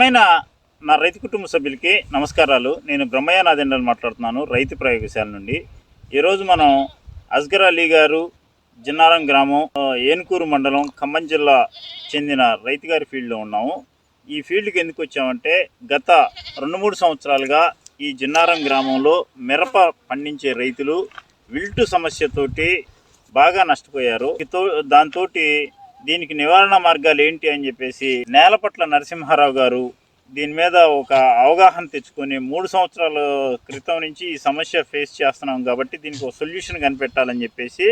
ప్రియమైన నా రైతు కుటుంబ సభ్యులకి నమస్కారాలు. నేను బ్రహ్మయ్య నాదెండని మాట్లాడుతున్నాను రైతు ప్రయోగశాల నుండి. ఈరోజు మనం అస్గర్ అలీ గారు జిన్నారం గ్రామం ఏనుకూరు మండలం ఖమ్మం జిల్లా చెందిన రైతు గారి ఫీల్డ్లో ఉన్నాము. ఈ ఫీల్డ్కి ఎందుకు వచ్చామంటే గత రెండు మూడు సంవత్సరాలుగా ఈ జిన్నారం గ్రామంలో మిరప పండించే రైతులు విల్టు సమస్యతోటి బాగా నష్టపోయారు. దాంతో దీనికి నివారణ మార్గాలు ఏంటి అని చెప్పేసి నేలపట్ల నరసింహారావు గారు దీని మీద ఒక అవగాహన తెచ్చుకొని మూడు సంవత్సరాల క్రితం నుంచి ఈ సమస్య ఫేస్ చేస్తున్నాం కాబట్టి దీనికి ఒక సొల్యూషన్ కనిపెట్టాలని చెప్పేసి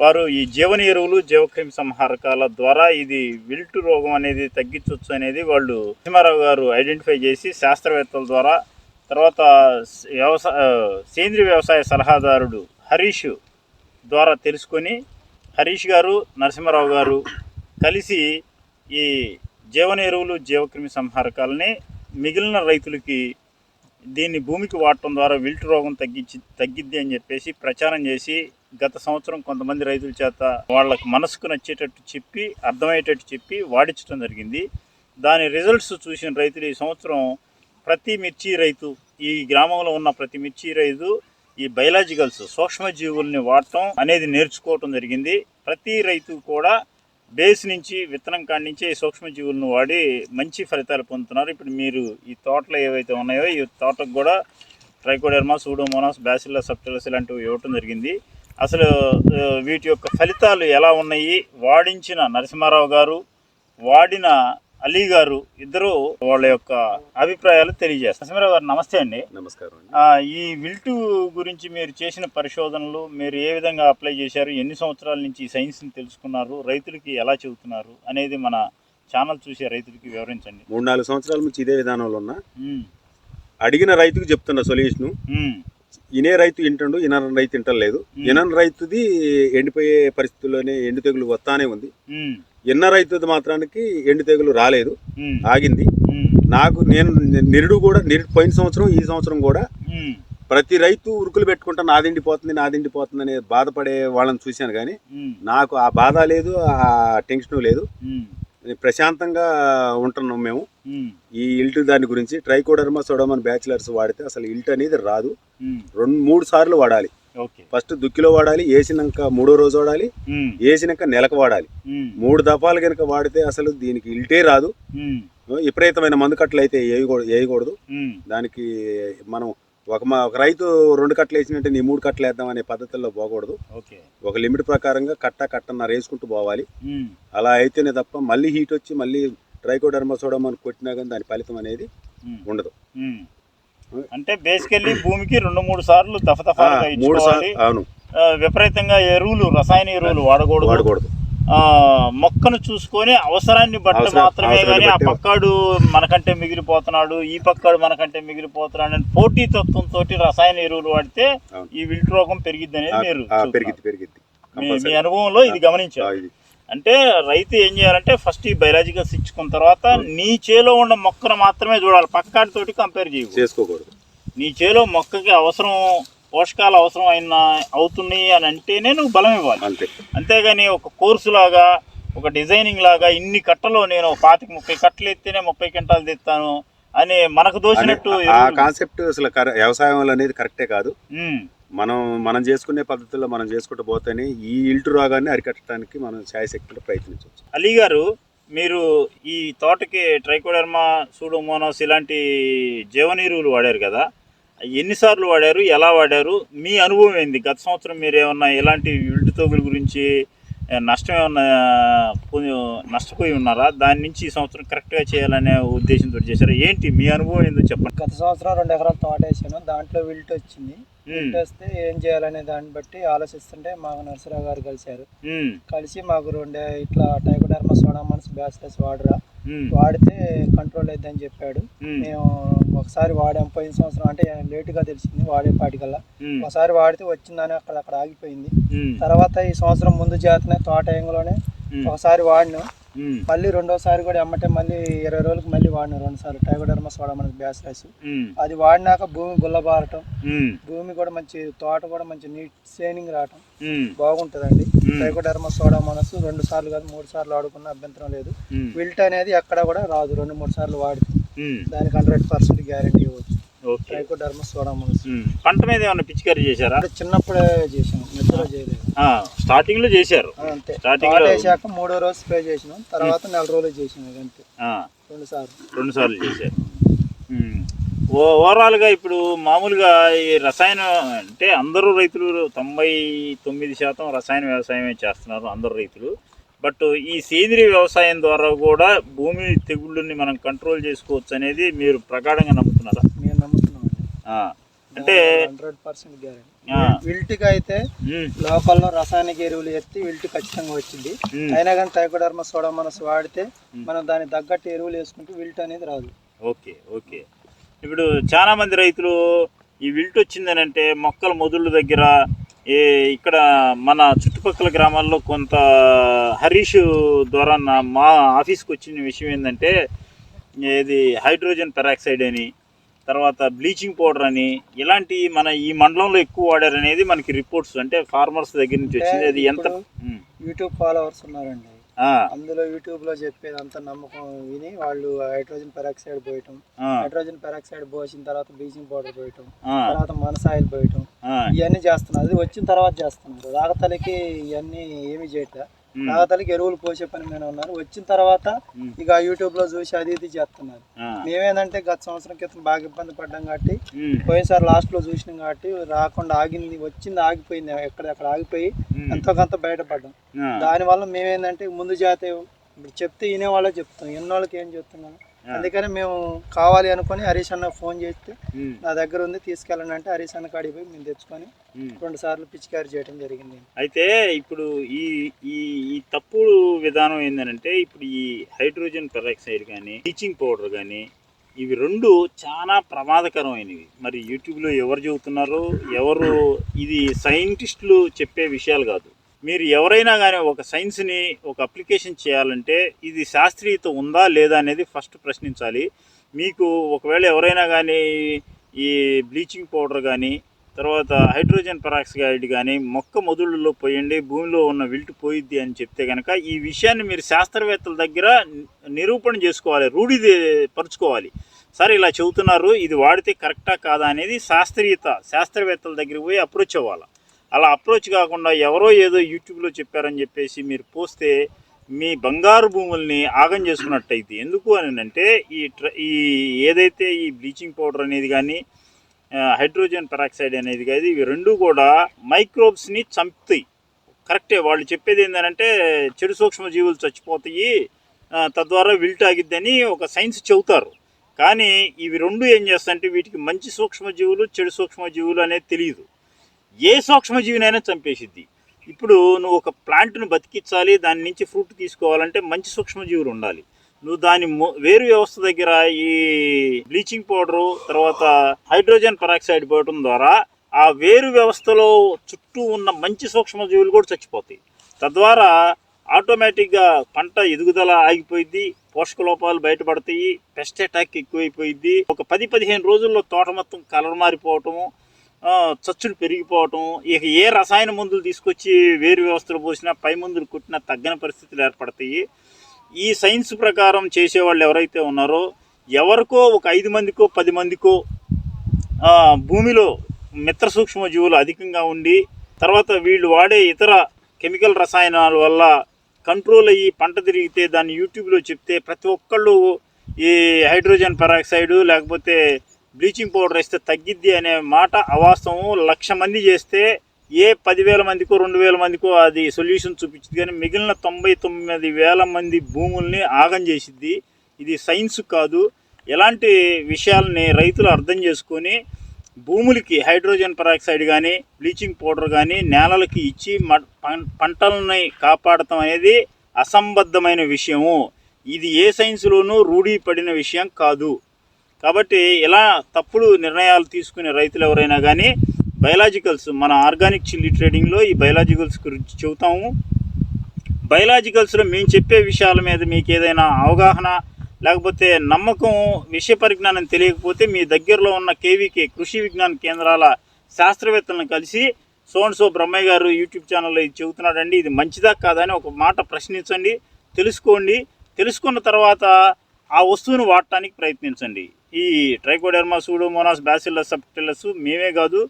వారు ఈ జీవన ఎరువులు జీవక్రిమి సంహారకాల ద్వారా ఇది విల్టు రోగం అనేది తగ్గించవచ్చు అనేది వాళ్ళు నరసింహారావు గారు ఐడెంటిఫై చేసి శాస్త్రవేత్తల ద్వారా తర్వాత వ్యవసాయ సేంద్రియ వ్యవసాయ సలహాదారుడు హరీష్ ద్వారా తెలుసుకొని హరీష్ గారు నరసింహారావు గారు కలిసి ఈ జీవన ఎరువులు జీవక్రిమి సంహారకాలని మిగిలిన రైతులకి దీన్ని భూమికి వాడటం ద్వారా విల్ట్ రోగం తగ్గించి తగ్గిద్ది అని చెప్పేసి ప్రచారం చేసి గత సంవత్సరం కొంతమంది రైతుల చేత వాళ్ళకి మనసుకు నచ్చేటట్టు చెప్పి అర్థమయ్యేటట్టు చెప్పి వాడించడం జరిగింది. దాని రిజల్ట్స్ చూసిన రైతులు ఈ సంవత్సరం ప్రతి మిర్చి రైతు ఈ గ్రామంలో ఉన్న ప్రతి మిర్చి రైతు ఈ బయలాజికల్స్ సూక్ష్మజీవుల్ని వాడటం అనేది నేర్చుకోవటం జరిగింది. ప్రతి రైతు కూడా బేస్ నుంచి విత్తనం కాడి నుంచి ఈ సూక్ష్మజీవులను వాడి మంచి ఫలితాలు పొందుతున్నారు. ఇప్పుడు మీరు ఈ తోటలు ఏవైతే ఉన్నాయో ఈ తోటకు కూడా ట్రైకోడెర్మా సూడోమోనాస్ బ్యాసిల్లా సబ్టిలస్ ఇలాంటివి ఇవ్వటం జరిగింది. అసలు వీటి యొక్క ఫలితాలు ఎలా ఉన్నాయి? వాడించిన నరసింహారావు గారు వాడిన అలీ గారు ఇద్దరు వాళ్ళ యొక్క అభిప్రాయాలు తెలియజేస్తారు. నరసింహారావు గారు నమస్తే అండి. నమస్కారం ఈ విల్టు గురించి మీరు చేసిన పరిశోధనలు మీరు ఏ విధంగా అప్లై చేశారు? ఎన్ని సంవత్సరాల నుంచి ఈ సైన్స్ని తెలుసుకున్నారు? రైతులకి ఎలా చెబుతున్నారు? అనేది మన ఛానల్ చూసే రైతులకి వివరించండి. మూడు నాలుగు సంవత్సరాల నుంచి ఇదే విధానంలో ఉన్నా. అడిగిన రైతుకు చెప్తున్న సొల్యూషను. ఇనే రైతు ఇంటండు ఇనని రైతు ఇంటలేదు ఇనని రైతుది ఎండిపోయే పరిస్థితుల్లోనే ఎండు తెగులు వస్తానే ఉంది. ఇన్న రైతుది మాత్రానికి ఎండు తెగులు రాలేదు. ఆగింది. నాకు నేను నిరుడు కూడా నిరుడు పోయిన సంవత్సరం ఈ సంవత్సరం కూడా ప్రతి రైతు ఉరుకులు పెట్టుకుంటా నాదిండిపోతుంది నాదిండిపోతుంది అనే బాధపడే వాళ్ళని చూశాను కానీ నాకు ఆ బాధ లేదు ఆ టెన్షన్ లేదు. ప్రశాంతంగా ఉంటున్నాం మేము. ఈ ఇల్ట్ దాని గురించి ట్రైకోడర్మా సోడమన్ బ్యాచిలర్స్ వాడితే అసలు ఇల్ట్ అనేది రాదు. రెండు మూడు సార్లు వాడాలి. ఫస్ట్ దుక్కిలో వాడాలి వేసినాక మూడో రోజు వాడాలి వేసినాక నెలకు వాడాలి. మూడు దఫాలు కనుక వాడితే అసలు దీనికి ఇల్టే రాదు. విపరీతమైన మందు కట్టలు అయితే వేయకూడదు దానికి మనం ఒక మా ఒక రైతు రెండు కట్టలు వేసినట్టే నీ మూడు కట్టలు వేద్దాం అనే పద్ధతుల్లో పోకూడదు. ఓకే. ఒక లిమిట్ ప్రకారంగా కట్ట కట్టన్నర వేసుకుంటూ పోవాలి. అలా అయితేనే తప్ప మళ్ళీ హీట్ వచ్చి మళ్ళీ ట్రైకోడర్మా సోడమన్ కొట్టినా కానీ దాని ఫలితం అనేది ఉండదు. అంటే బేసికల్లీ భూమికి రెండు మూడు సార్లు దఫదఫాలుగా ఇచ్చుకోవాలి. విపరీతంగా ఎరువులు రసాయన ఎరువులు వాడకూడదు. వాడకూడదు. ఆ, మొక్కను చూసుకొని అవసరాన్ని బట్టి మాత్రమే కానీ ఆ పక్కాడు మనకంటే మిగిలిపోతున్నాడు ఈ పక్కాడు మనకంటే మిగిలిపోతున్నాడు అని పోటీ తత్వంతో రసాయన ఎరువులు వాడితే. ఈ విల్ట్ రోగం పెరిగిద్ది అనేది మీరు పెరిగిద్ది మీ-. అనుభవంలో ఇది గమనించారు అంటే రైతు ఏం చేయాలంటే ఫస్ట్ ఈ బయలాజికల్స్ ఇచ్చుకున్న తర్వాత నీ చేలో ఉన్న మొక్కను మాత్రమే చూడాలి. పక్కాడితోటి కంపేర్ చేయకూడదు. చేసుకోకూడదు. నీ చేలో మొక్కకి అవసరం పోషకాలు అవసరం అయిన అవుతున్నాయి అని అంటేనే నువ్వు బలం ఇవ్వాలి. అంతే. అంతేగాని ఒక కోర్సు లాగా ఒక డిజైనింగ్ లాగా ఇన్ని కట్టలో నేను పాతిక ముప్పై కట్టలు ఎత్తేనే ముప్పై క్వింటాలు తెస్తాను అని మనకు దోచినట్టు ఆ కాన్సెప్ట్ అసలు వ్యవసాయంలో అనేది కరెక్టే కాదు. ఉమ్, మనం మనం చేసుకునే పద్ధతుల్లో మనం చేసుకుంటూ పోతేనే ఈ ఇల్టు రోగాన్ని అరికట్టడానికి మనం శాయశక్తులు ప్రయత్నించవచ్చు. అలీ గారు మీరు ఈ తోటకి ట్రైకోడర్మా సూడోమోనాస్ ఇలాంటి జీవనీరువులు వాడారు కదా. ఎన్నిసార్లు వాడారు? ఎలా వాడారు? మీ అనుభవం ఏంది? గత సంవత్సరం మీరు ఏమన్నా ఇలాంటి విల్టు తోగుల గురించి నష్టం ఏమన్నా నష్టపోయి ఉన్నారా? దాని నుంచి ఈ సంవత్సరం కరెక్ట్గా చేయాలనే ఉద్దేశంతో చేశారు? ఏంటి మీ అనుభవం ఏందో చెప్పండి. గత సంవత్సరం రెండు ఎకరాలు తోట వేసాను దాంట్లో విల్ట్ వచ్చింది. వస్తే ఏం చేయాలనే దాన్ని బట్టి ఆలోచిస్తుంటే మాకు నరసరావు గారు కలిశారు. ఉమ్, కలిసి మాకు రెండే ఇట్లా టైకోడర్మా సోడామన్స్ బ్యాస్లెస్ వాడరా. ఉమ్, వాడితే కంట్రోల్ అయిద్దని చెప్పాడు. మేము ఒకసారి వాడాం. పోయిన సంవత్సరం అంటే లేటుగా తెలిసింది వాడేపాటికల్లా ఉమ్, ఒకసారి వాడితే వచ్చిందని అక్కడ అక్కడ ఆగిపోయింది. తర్వాత ఈ సంవత్సరం ముందు జాతనే తోట ఏంగలోనే ఒకసారి వాడినాం. మళ్ళీ రెండోసారి కూడా ఎమ్మటే మళ్ళీ ఇరవై రోజులకు మళ్ళీ వాడినాం రెండు సార్లు. టైకోడర్మా సోడామన్స్ బ్యాస్లెస్ ఉమ్, అది వాడినాక భూమి గుల్లబారటం. భూమి కూడా మంచి తోట కూడా మంచి నీట్ షైనింగ్ రావటం. బాగుంటుందండి. మ్మ్. ట్రైకోడర్మా సోడా మనసు రెండు సార్లు కాదు మూడు సార్లు వాడుకున్న అభ్యంతరం లేదు. విల్ట్ అనేది ఎక్కడ కూడా రాదు రెండు మూడు సార్లు వాడితే. దానికి హండ్రెడ్ పర్సెంట్ గ్యారంటీ ఇవ్వచ్చు. ట్రైకోడర్మా సోడామోనస్ ఉమ్, పంట మీద ఏమైనా పిచికారీ చేశారా? చిన్నప్పుడే చేసాం చేయలేదు. స్టార్టింగ్లో చేశారు. అంతే. స్టార్టింగ్లో వేసాక మూడో రోజు స్ప్రే చేసినాం తర్వాత నెల రోజులు చేసినాం అంతే రెండు సార్లు. రెండు సార్లు చేశారు. ఉమ్. ఓ ఓవరాల్గా ఇప్పుడు మామూలుగా ఈ రసాయన అంటే అందరూ రైతులు తొంభై తొమ్మిది శాతం రసాయన వ్యవసాయమే చేస్తున్నారు అందరు రైతులు. బట్ ఈ సేంద్రియ వ్యవసాయం ద్వారా కూడా భూమి తెగుళ్ళని మనం కంట్రోల్ చేసుకోవచ్చు అనేది మీరు ప్రగాఢంగా నమ్ముతున్నారా? అంటే హండ్రెడ్ పర్సెంట్ గ్యారంటీ. విల్టికి అయితే లోకల్లో రసాయనిక ఎరువులు ఎత్తి విల్టి ఖచ్చితంగా వచ్చింది. అయినా కానీ ట్రైకోడర్మా సోడామోనస్ వాడితే మనం దానికి తగ్గట్టు ఎరువులు వేసుకుంటే విల్ట్ అనేది రాదు. Okay okay. ఇప్పుడు చాలా మంది రైతులు ఈ విల్ట్ వచ్చిందని అంటే మొక్కల మొదళ్ళ దగ్గర ఏ ఇక్కడ మన చుట్టుపక్కల గ్రామాల్లో కొంత హరీష్ ద్వారా నా మా ఆఫీస్కి వచ్చిన విషయం ఏంటంటే ఇది హైడ్రోజన్ పెరాక్సైడ్ అని తర్వాత బ్లీచింగ్ పౌడర్ అని ఇలాంటి మన ఈ మండలంలో ఎక్కువ వాడారనేది మనకి రిపోర్ట్స్ అంటే ఫార్మర్స్ దగ్గర నుంచి వచ్చింది. అది ఎంత యూట్యూబ్ ఫాలోవర్స్ ఉన్నారండి. అందులో యూట్యూబ్లో చెప్పేది అంత నమ్మకం విని వాళ్ళు హైడ్రోజన్ పెరాక్సైడ్ పోయటం హైడ్రోజన్ పెరాక్సైడ్ పోసిన తర్వాత బ్లీచింగ్ పౌడర్ పోయటం తర్వాత మనసాయిల్ పోయటం ఇవన్నీ చేస్తున్నారు. అది వచ్చిన తర్వాత చేస్తున్నారు. రాగతలకి ఇవన్నీ ఏమి చేయట్లే. ఉమ్, రాగతలకి ఎరువులు పోసే పని మీద ఉన్నారు. వచ్చిన తర్వాత ఇక యూట్యూబ్లో చూసి అది ఇది చేస్తున్నారు. మేమేందంటే గత సంవత్సరం క్రితం బాగా ఇబ్బంది పడ్డాం కాబట్టి పోయినసారి లాస్ట్లో చూసినాం కాబట్టి రాకుండా ఆగింది వచ్చింది ఆగిపోయింది ఎక్కడెక్కడ ఆగిపోయి ఉమ్, ఎంతో కొంత బయటపడ్డాం. దానివల్ల మేమేందంటే ముందు జాతే ఇప్పుడు చెప్తే వినే వాళ్ళే చెప్తాం. ఎన్నోళ్ళకి ఏం చెప్తున్నాను. అందుకని మేము కావాలి అనుకొని హరీష్ అన్న ఫోన్ చేస్తే నా దగ్గర ఉంది తీసుకెళ్ళండి అంటే హరీష్ అన్న కాడికి పోయి మేము తెచ్చుకొని. రెండు సార్లు పిచికారీ చేయడం జరిగింది. అయితే ఇప్పుడు ఈ ఈ ఈ తప్పుడు విధానం ఏంటంటే ఇప్పుడు ఈ హైడ్రోజన్ పెరాక్సైడ్ కానీ బ్లీచింగ్ పౌడర్ కానీ ఇవి రెండు చాలా ప్రమాదకరమైనవి. మరి యూట్యూబ్లో ఎవరు చెబుతున్నారు? ఎవరు ఇది సైంటిస్టులు చెప్పే విషయాలు కాదు. మీరు ఎవరైనా కానీ ఒక సైన్స్ని ఒక అప్లికేషన్ చేయాలంటే ఇది శాస్త్రీయత ఉందా లేదా అనేది ఫస్ట్ ప్రశ్నించాలి. మీకు ఒకవేళ ఎవరైనా కానీ ఈ బ్లీచింగ్ పౌడర్ కానీ తర్వాత హైడ్రోజన్ పెరాక్సైడ్ కానీ మొక్క మొదళ్ళలో పోయండి భూమిలో ఉన్న విల్టు పోయిద్ది అని చెప్తే కనుక ఈ విషయాన్ని మీరు శాస్త్రవేత్తల దగ్గర నిరూపణ చేసుకోవాలి రూఢి పరుచుకోవాలి. సరే ఇలా చెబుతున్నారు ఇది వాడితే కరెక్టా కాదా అనేది శాస్త్రీయత శాస్త్రవేత్తల దగ్గరికి పోయి అప్రోచ్ అవ్వాలి? అలా అప్రోచ్ కాకుండా ఎవరో ఏదో యూట్యూబ్లో చెప్పారని చెప్పేసి మీరు పోస్తే మీ బంగారు భూముల్ని ఆగం చేసుకున్నట్టయితే ఎందుకు అని అంటే ఈ ట్ర- ఈ ఏదైతే ఈ బ్లీచింగ్ పౌడర్ అనేది కానీ హైడ్రోజన్ పెరాక్సైడ్ అనేది కానీ ఇవి రెండు కూడా మైక్రోబ్స్ని చంపుతాయి. కరెక్టే వాళ్ళు చెప్పేది ఏంటంటే చెడు సూక్ష్మ జీవులు చచ్చిపోతాయి తద్వారా విల్ట్ ఆగిద్దని ఒక సైన్స్ చెబుతారు. కానీ ఇవి రెండు ఏం చేస్తాయంటే వీటికి మంచి సూక్ష్మజీవులు చెడు సూక్ష్మజీవులు అనేది తెలియదు ఏ సూక్ష్మజీవినైనా చంపేసిద్ది. ఇప్పుడు నువ్వు ఒక ప్లాంట్ను బతికించాలి దాని నుంచి ఫ్రూట్ తీసుకోవాలంటే మంచి సూక్ష్మజీవులు ఉండాలి. నువ్వు దాని వేరు వ్యవస్థ దగ్గర ఈ బ్లీచింగ్ పౌడరు తర్వాత హైడ్రోజన్ పెరాక్సైడ్ పోయడం ద్వారా ఆ వేరు వ్యవస్థలో చుట్టూ ఉన్న మంచి సూక్ష్మజీవులు కూడా చచ్చిపోతాయి. తద్వారా ఆటోమేటిక్గా పంట ఎదుగుదల ఆగిపోయింది పోషక లోపాలు బయటపడతాయి పెస్ట్ అటాక్ ఎక్కువైపోయింది ఒక పది పదిహేను రోజుల్లో తోట మొత్తం కలర్ మారిపోవటము చచ్చులు పెరిగిపోవటం ఇక ఏ రసాయన మందులు తీసుకొచ్చి వేరు వ్యవస్థలు పోసినా పై మందులు కొట్టినా తగ్గని పరిస్థితులు ఏర్పడతాయి. ఈ సైన్స్ ప్రకారం చేసేవాళ్ళు ఎవరైతే ఉన్నారో ఎవరికో ఒక ఐదు మందికో పది మందికో భూమిలో మిత్ర సూక్ష్మ జీవులు అధికంగా ఉండి తర్వాత వీళ్ళు వాడే ఇతర కెమికల్ రసాయనాల వల్ల కంట్రోల్ అయ్యి పంట తిరిగితే దాన్ని యూట్యూబ్లో చెప్తే ప్రతి ఒక్కళ్ళు ఈ హైడ్రోజన్ పెరాక్సైడ్ లేకపోతే బ్లీచింగ్ పౌడర్ వేస్తే తగ్గిద్ది అనే మాట అవాస్తవం. లక్ష మంది చేస్తే ఏ పదివేల మందికో రెండు వేల మందికో అది సొల్యూషన్ చూపించింది కానీ మిగిలిన తొంభై తొమ్మిది వేల మంది భూముల్ని ఆగం చేసిద్ది. ఇది సైన్స్ కాదు. ఎలాంటి విషయాల్ని రైతులు అర్థం చేసుకొని భూములకి హైడ్రోజన్ పెరాక్సైడ్ కానీ బ్లీచింగ్ పౌడర్ కానీ నేలలకి ఇచ్చి మ- పంటలని కాపాడటం అనేది అసంబద్ధమైన విషయము. ఇది ఏ సైన్స్లోనూ రూఢీపడిన విషయం కాదు. కాబట్టి ఇలా తప్పుడు నిర్ణయాలు తీసుకునే రైతులు ఎవరైనా కానీ బయలాజికల్స్ మన ఆర్గానిక్ చిల్లీ ట్రేడింగ్లో ఈ బయలాజికల్స్ గురించి చెబుతాము. బయలాజికల్స్లో మేము చెప్పే విషయాల మీద మీకు ఏదైనా అవగాహన లేకపోతే నమ్మకం విషయ పరిజ్ఞానం తెలియకపోతే మీ దగ్గరలో ఉన్న కేవీకే కృషి విజ్ఞాన కేంద్రాల శాస్త్రవేత్తలను కలిసి సోన్ సో బ్రహ్మయ్య గారు యూట్యూబ్ ఛానల్లో ఇది చెబుతున్నాడండి. ఇది మంచిదా కాదని ఒక మాట ప్రశ్నించండి తెలుసుకోండి. తెలుసుకున్న తర్వాత ఆ వస్తువును వాడటానికి ప్రయత్నించండి. ఈ ట్రైకోడెర్మా సూడోమోనాస్ బ్యాసిల్లస్ సబ్టిలస్ మేమే కాదు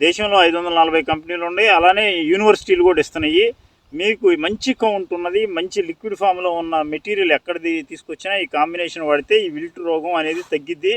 దేశంలో ఐదు వందల నలభై కంపెనీలు ఉన్నాయి అలానే యూనివర్సిటీలు కూడా ఇస్తున్నాయి. మీకు మంచి కౌంట్ ఉన్నది మంచి లిక్విడ్ ఫామ్లో ఉన్న మెటీరియల్ ఎక్కడిది తీసుకొచ్చినా ఈ కాంబినేషన్ వాడితే ఈ విల్ట్ రోగం అనేది తగ్గిద్ది.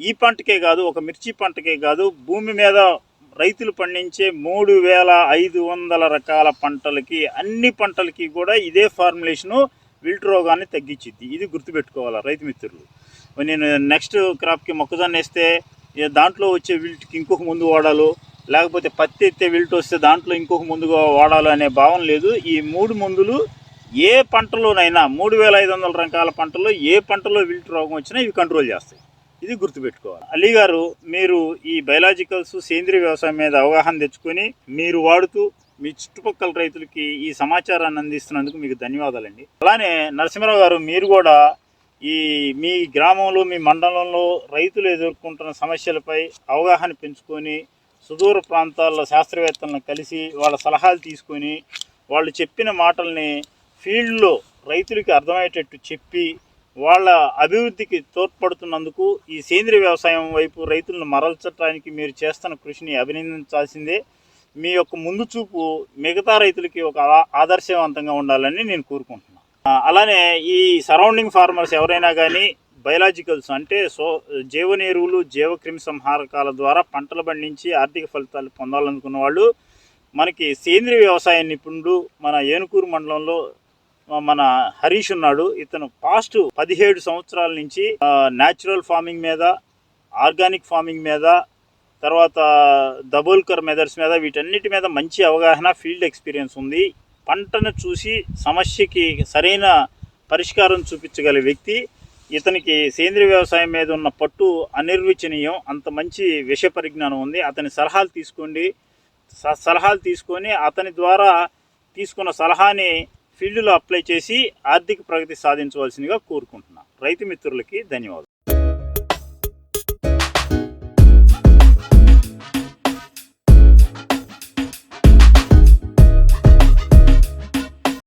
ఈ పంటకే కాదు ఒక మిర్చి పంటకే కాదు భూమి మీద రైతులు పండించే మూడు వేల ఐదు వందల రకాల పంటలకి అన్ని పంటలకి కూడా ఇదే ఫార్ములేషను విల్ట్ రోగాన్ని తగ్గించిద్ది. ఇది గుర్తుపెట్టుకోవాలి రైతు మిత్రులు? నేను నెక్స్ట్ క్రాప్కి మొక్కజొన్న వేస్తే దాంట్లో వచ్చే విల్ట్కి ఇంకొక ముందు వాడాలో లేకపోతే పత్తి ఎత్తే విల్ట్ వస్తే దాంట్లో ఇంకొక ముందుగా వాడాలో అనే భావన లేదు. ఈ మూడు మందులు ఏ పంటలోనైనా మూడు వేల ఐదు వందల రకాల పంటల్లో ఏ పంటలో విల్ట్ రోగం వచ్చినా ఇవి కంట్రోల్ చేస్తాయి. ఇది గుర్తుపెట్టుకోవాలి. అలీ గారు మీరు ఈ బయలాజికల్స్ సేంద్రియ వ్యవసాయం మీద అవగాహన తెచ్చుకొని మీరు వాడుతూ మీ చుట్టుపక్కల రైతులకి ఈ సమాచారాన్ని అందిస్తున్నందుకు మీకు ధన్యవాదాలండి. అలానే నరసింహరావు గారు మీరు కూడా ఈ మీ గ్రామంలో మీ మండలంలో రైతులు ఎదుర్కొంటున్న సమస్యలపై అవగాహన పెంచుకొని సుదూర ప్రాంతాల్లో శాస్త్రవేత్తలను కలిసి వాళ్ళ సలహాలు తీసుకొని వాళ్ళు చెప్పిన మాటల్ని ఫీల్డ్లో రైతులకి అర్థమయ్యేటట్టు చెప్పి వాళ్ళ అభివృద్ధికి తోడ్పడుతున్నందుకు ఈ సేంద్రియ వ్యవసాయం వైపు రైతులను మరల్చడానికి మీరు చేస్తున్న కృషిని అభినందించాల్సిందే. మీ యొక్క ముందు చూపు మిగతా రైతులకి ఒక ఆదర్శవంతంగా ఉండాలని నేను కోరుకుంటున్నాను. అలానే ఈ సరౌండింగ్ ఫార్మర్స్ ఎవరైనా కానీ బయలాజికల్స్ అంటే సో జీవనేరువులు జీవక్రిమి సంహారకాల ద్వారా పంటలు పండించి ఆర్థిక ఫలితాలు పొందాలనుకున్న వాళ్ళు మనకి సేంద్రియ వ్యవసాయ నిపుణుడు మన ఏనుకూరు మండలంలో మన హరీష్ ఉన్నాడు. ఇతను పాస్ట్ పదిహేడు సంవత్సరాల నుంచి న్యాచురల్ ఫార్మింగ్ మీద ఆర్గానిక్ ఫార్మింగ్ మీద తర్వాత దబోల్కర్ మెథడ్స్ మీద వీటన్నిటి మీద మంచి అవగాహన ఫీల్డ్ ఎక్స్పీరియన్స్ ఉంది. పంటను చూసి సమస్యకి సరైన పరిష్కారం చూపించగల వ్యక్తి. ఇతనికి సేంద్రియ వ్యవసాయం మీద ఉన్న పట్టు అనిర్వచనీయం. అంత మంచి విష పరిజ్ఞానం ఉంది. అతని సలహాలు తీసుకోండి. స- సలహాలు తీసుకొని అతని ద్వారా తీసుకున్న సలహాని ఫీల్డ్లో అప్లై చేసి ఆర్థిక ప్రగతి సాధించవలసిందిగా కోరుకుంటున్నాను రైతు మిత్రులకి ధన్యవాదాలు.